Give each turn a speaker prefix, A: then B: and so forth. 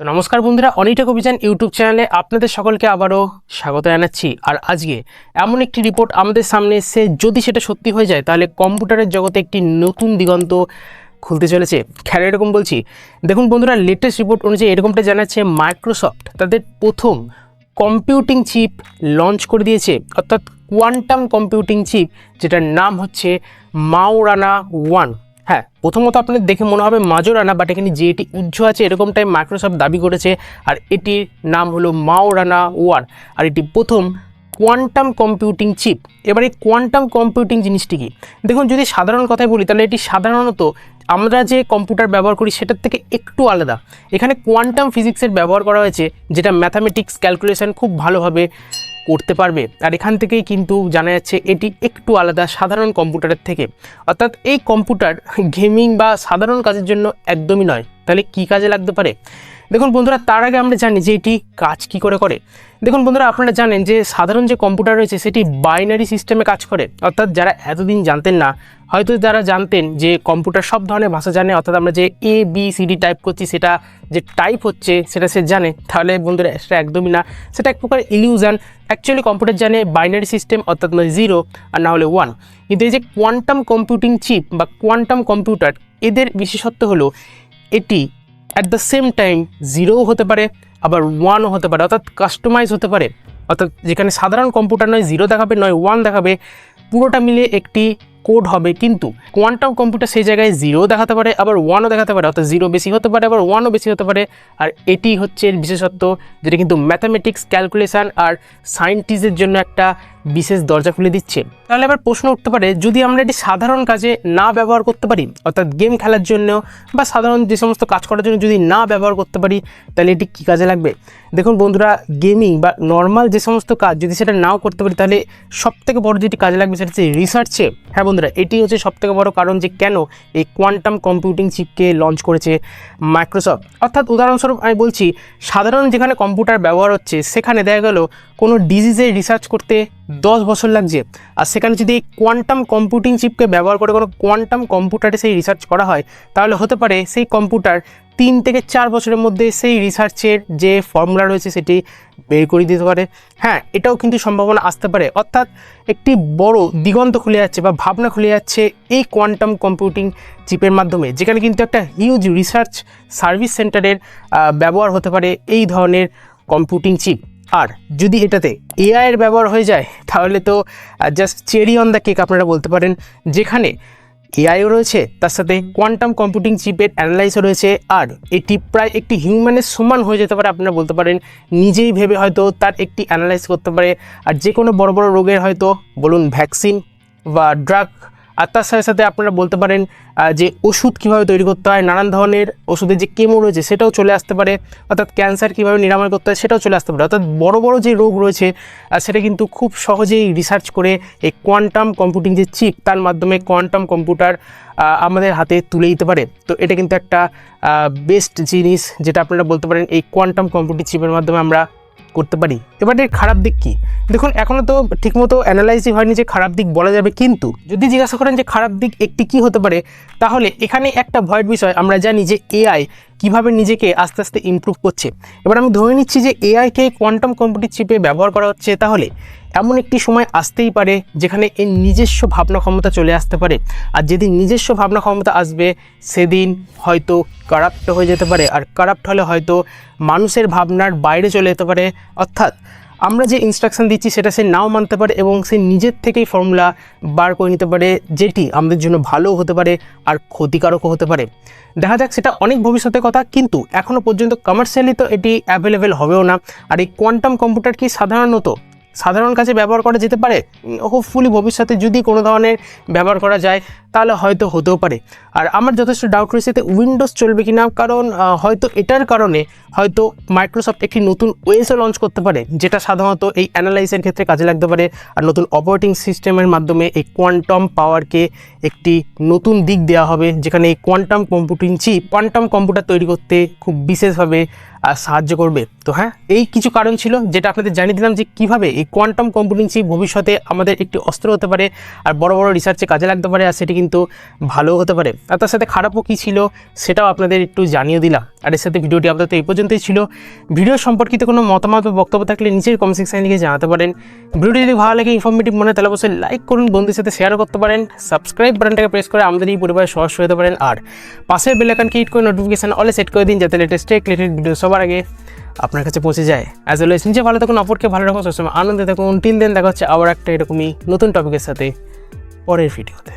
A: তো নমস্কার বন্ধুরা অনিটেক অভিযান ইউটিউব চ্যানেলে আপনাদের সকলকে আবারও স্বাগত জানাচ্ছি। আর আজকে এমন একটি রিপোর্ট আমাদের সামনে এসে যদি সেটা সত্যি হয়ে যায়, তাহলে কম্পিউটারের জগতে একটি নতুন দিগন্ত খুলতে চলেছে। খেলা এরকম বলছি। দেখুন বন্ধুরা লেটেস্ট রিপোর্ট অনুযায়ী এরকমটা জানাচ্ছে মাইক্রোসফট তাদের প্রথম কম্পিউটিং চিপ লঞ্চ করে দিয়েছে। অর্থাৎ কোয়ান্টাম কম্পিউটিং চিপ যেটার নাম হচ্ছে মাওরানা ওয়ান হ্যাঁ প্রথমত আপনাদের দেখে মনে হবে মাজোরানা বাট এখানে যে এটি উজ্জ্ব আছে এরকমটাই মাইক্রোসফট দাবি করেছে, আর এটির নাম হলো মাওরানা ওয়ান আর এটি প্রথম কোয়ান্টাম কম্পিউটিং চিপ এবার এই কোয়ান্টাম কম্পিউটিং জিনিসটি কি? দেখুন, যদি সাধারণ কথায় বলি, তাহলে এটি সাধারণত আমরা যে কম্পিউটার ব্যবহার করি, সেটার থেকে একটু আলাদা। এখানে কোয়ান্টাম ফিজিক্সের ব্যবহার করা হয়েছে, যেটা ম্যাথামেটিক্স ক্যালকুলেশন খুব ভালোভাবে করতে পারবে। আর এখান থেকেই কিন্তু জানা যাচ্ছে এটি একটু আলাদা সাধারণ কম্পিউটারের থেকে। অর্থাৎ এই কম্পিউটার গেমিং বা সাধারণ কাজের জন্য একদমই নয়। তাহলে কি কাজে লাগতে পারে? দেখুন বন্ধুরা, তার আগে আমরা জানি যে এটি কাজ কি করে করে। দেখুন বন্ধুরা, আপনারা জানেন যে সাধারণ যে কম্পিউটার রয়েছে, সেটি বাইনারি সিস্টেমে কাজ করে। অর্থাৎ যারা এতদিন জানতেন না হয়তো যারা জানতেন যে কম্পিউটার সব ধরনের ভাষা জানে, অর্থাৎ আমরা যে A B C D type করছি, সেটা যে টাইপ হচ্ছে, সেটা সে জানে, তাহলে বন্ধুরা সেটা একদমই না। সেটা এক প্রকার ইলিউশন অ্যাকচুয়ালি কম্পিউটার জানে বাইনারি সিস্টেম অর্থাৎ মানে জিরো আর না হলে ওয়ান কিন্তু এই যে কোয়ান্টাম কম্পিউটিং চিপ বা কোয়ান্টাম কম্পিউটার এদের বিশেষত্ব হলো এটি অ্যাট দ্য সেম টাইম জিরোও হতে পারে, আবার ওয়ানও হতে পারে, অর্থাৎ কাস্টমাইজ হতে পারে। অর্থাৎ যেখানে সাধারণ কম্পিউটার নয় জিরো দেখাবে, নয় ওয়ান দেখাবে, পুরোটা মিলিয়ে একটি কোড হবে কিন্তু কোয়ান্টাম কম্পিউটার সেই জায়গায় জিরো দেখাতে পারে, আবার ওয়ানও দেখাতে পারে, অর্থাৎ জিরো বেশি হতে পারে, আবার ওয়ানও বেশি হতে পারে। আর এটি হচ্ছে বিশেষত্ব, যেটা কিন্তু ম্যাথামেটিক্স ক্যালকুলেশান আর সায়েন্টিস্টের জন্য একটা বিশেষ দরজা খুলে দিচ্ছে। তাহলে আবার প্রশ্ন উঠতে পারে, যদি আমরা এটি সাধারণ কাজে না ব্যবহার করতে পারি, অর্থাৎ গেম খেলার জন্য বা সাধারণ যে সমস্ত কাজ করার জন্য যদি না ব্যবহার করতে পারি, তাহলে এটি কী কাজে লাগবে? দেখুন বন্ধুরা গেমিং বা নর্মাল যে সমস্ত কাজ, যদি সেটা নাও করতে পারি, তাহলে সবথেকে বড় যেটি কাজে লাগবে সেটা হচ্ছে রিসার্চে হ্যাঁ বন্ধুরা, এটি হচ্ছে সবথেকে বড় কারণ যে কেন এই কোয়ান্টাম কম্পিউটিং চিপকে লঞ্চ করেছে মাইক্রোসফট অর্থাৎ উদাহরণস্বরূপ আমি বলছি, সাধারণ যেখানে কম্পিউটার ব্যবহার হচ্ছে, সেখানে দেখা গেল কোনো ডিজিজের রিসার্চ করতে দশ বছর লাগছে। আর সেখানে যদি এই কোয়ান্টাম কম্পিউটিং চিপকে ব্যবহার করে কোনো কোয়ান্টাম কম্পিউটারে সেই রিসার্চ করা হয়, তাহলে হতে পারে সেই কম্পিউটার তিন থেকে চার বছরের মধ্যে সেই রিসার্চের যে ফর্মুলা রয়েছে সেটি বের করে দিতে পারে। হ্যাঁ এটাও কিন্তু সম্ভাবনা আসতে পারে। অর্থাৎ একটি বড় দিগন্ত খুলে যাচ্ছে বা ভাবনা খুলে যাচ্ছে এই কোয়ান্টাম কম্পিউটিং চিপের মাধ্যমে, যেখানে কিন্তু একটা হিউজ রিসার্চ সার্ভিস সেন্টারের ব্যবহার হতে পারে এই ধরনের কম্পিউটিং চিপ আর যদি এটাতে এআই এর ব্যবহার হয়ে যায়, তাহলে তো just cherry on the cake আপনারা বলতে পারেন। যেখানে এআইও রয়েছে, তার সাথে কোয়ান্টাম কম্পিউটিং চিপের অ্যানালাইসও রয়েছে, আর এটি প্রায় একটি হিউম্যানের সমান হয়ে যেতে পারে, আপনারা বলতে পারেন। নিজেই ভেবে হয়তো তার একটি অ্যানালাইস করতে পারে, আর যে কোনো বড় বড় রোগের হয়তো, বলুন ভ্যাকসিন বা ড্রাগ আর তার সাথে সাথে আপনারা বলতে পারেন যে ওষুধ কীভাবে তৈরি করতে হয়, নানান ধরনের ওষুধের যে কেমো রয়েছে সেটাও চলে আসতে পারে, অর্থাৎ ক্যান্সার কীভাবে নিরাময় করতে হয় সেটাও চলে আসতে পারে। অর্থাৎ বড় বড় যে রোগ রয়েছে সেটা কিন্তু খুব সহজেই রিসার্চ করে এই কোয়ান্টাম কম্পিউটিং যে চিপ তার মাধ্যমে কোয়ান্টাম কম্পিউটার আমাদের হাতে তুলে দিতে পারে। তো এটা কিন্তু একটা বেস্ট জিনিস যেটা আপনারা বলতে পারেন, এই কোয়ান্টাম কম্পিউটিং চিপের মাধ্যমে আমরা করতে পারি। এবার এর খারাপ দিক কি? দেখুন এখনও তো ঠিকমতো অ্যানালাইসই হয়নি যে খারাপ দিক বলা যাবে, কিন্তু যদি জিজ্ঞাসা করেন যে খারাপ দিক একটি কি হতে পারে, তাহলে এখানে একটা ভয়ের বিষয় আমরা জানি যে এআই কীভাবে নিজেকে আস্তে আস্তে ইমপ্রুভ করছে। এবার আমি ধরে নিচ্ছি যে এআইকে কোয়ান্টাম কম্পিউটার চিপে ব্যবহার করা হচ্ছে তাহলে এমন একটি সময় আসতেই পারে যেখানে এর নিজস্ব ভাবনা ক্ষমতা চলে আসতে পারে। আর যেদিন নিজস্ব ভাবনা ক্ষমতা আসবে, সেদিন হয়তো কারাপ্ট হয়ে যেতে পারে। আর কারাপ্ট হলে হয়তো মানুষের ভাবনার বাইরে চলে যেতে পারে। অর্থাৎ আমরা যে ইনস্ট্রাকশান দিচ্ছি সেটা সে নাও মানতে পারে এবং সে নিজের থেকেই ফর্মুলা বার করে নিতে পারে, যেটি আমাদের জন্য ভালো হতে পারে আর ক্ষতিকারকও হতে পারে। দেখা যাক, সেটা অনেক ভবিষ্যতের কথা, কিন্তু এখনও পর্যন্ত কমার্শিয়ালি তো এটি অ্যাভেলেবেল হবেও না। আর এই কোয়ান্টাম কম্পিউটার কি সাধারণত সাধারণ কাজে ব্যবহার করা যেতে পারে? হোপফুলি ভবিষ্যতে যদি কোনো ধরনের ব্যবহার করা যায়, তাহলে হয়তো হতেও পারে। আর আমার যথেষ্ট ডাউট রয়েছে এতে উইন্ডোজ চলবে কি না কারণ হয়তো এটার কারণে হয়তো মাইক্রোসফট একটি নতুন ওয়েসও লঞ্চ করতে পারে, যেটা সাধারণত এই অ্যানালাইসের ক্ষেত্রে কাজে লাগতে পারে। আর নতুন অপারেটিং সিস্টেমের মাধ্যমে এই কোয়ান্টাম পাওয়ারকে একটি নতুন দিক দেওয়া হবে, যেখানে এই quantum computing chip quantum computer তৈরি করতে খুব বিশেষভাবে সাহায্য করবে। তো হ্যাঁ এই কিছু কারণ ছিল যেটা আপনাদের জানিয়ে দিলাম যে কীভাবে এই কোয়ান্টাম কম্পিউটিং চিপ ভবিষ্যতে আমাদের একটি অস্ত্র হতে পারে আর বড় বড় রিসার্চে কাজে লাগতে পারে আর সেটি কিন্তু ভালোও হতে পারে। আর তার সাথে খারাপও কী ছিল সেটাও আপনাদের একটু জানিয়ে দিলাম। আর এর সাথে ভিডিওটি আপাতত এই পর্যন্তই ছিল। ভিডিও সম্পর্কিত কোনো মতামত বা বক্তব্য থাকলে নিচের কমেন্ট সেকশনে লিখে জানাতে পারেন। ভিডিওটি যদি ভালো লাগে ইনফরমেটিভ মনে তাহলে অবশ্যই লাইক করুন, বন্ধুদের সাথে শেয়ার করতে পারেন। সাবস্ক্রাইব বাটনটাকে প্রেস করে আমাদের এই পরিবারের সদস্য হতে পারেন। আর পাশের বেলাকানকে হিট করে নোটিফিকেশান অলে সেট করে দিন, যাতে লেটেস্ট টেক ভিডিও সবার আগে আপনার কাছে পৌঁছে যায়। অ্যাজ ওয়েল নিচে ভালো থাকুন, অপরকে ভালো রাখুন, সবসময় আনন্দে থাকুন। তিন দিন দেখা হচ্ছে আবার একটা এরকমই নতুন টপিকের সাথে পরের ভিডিওতে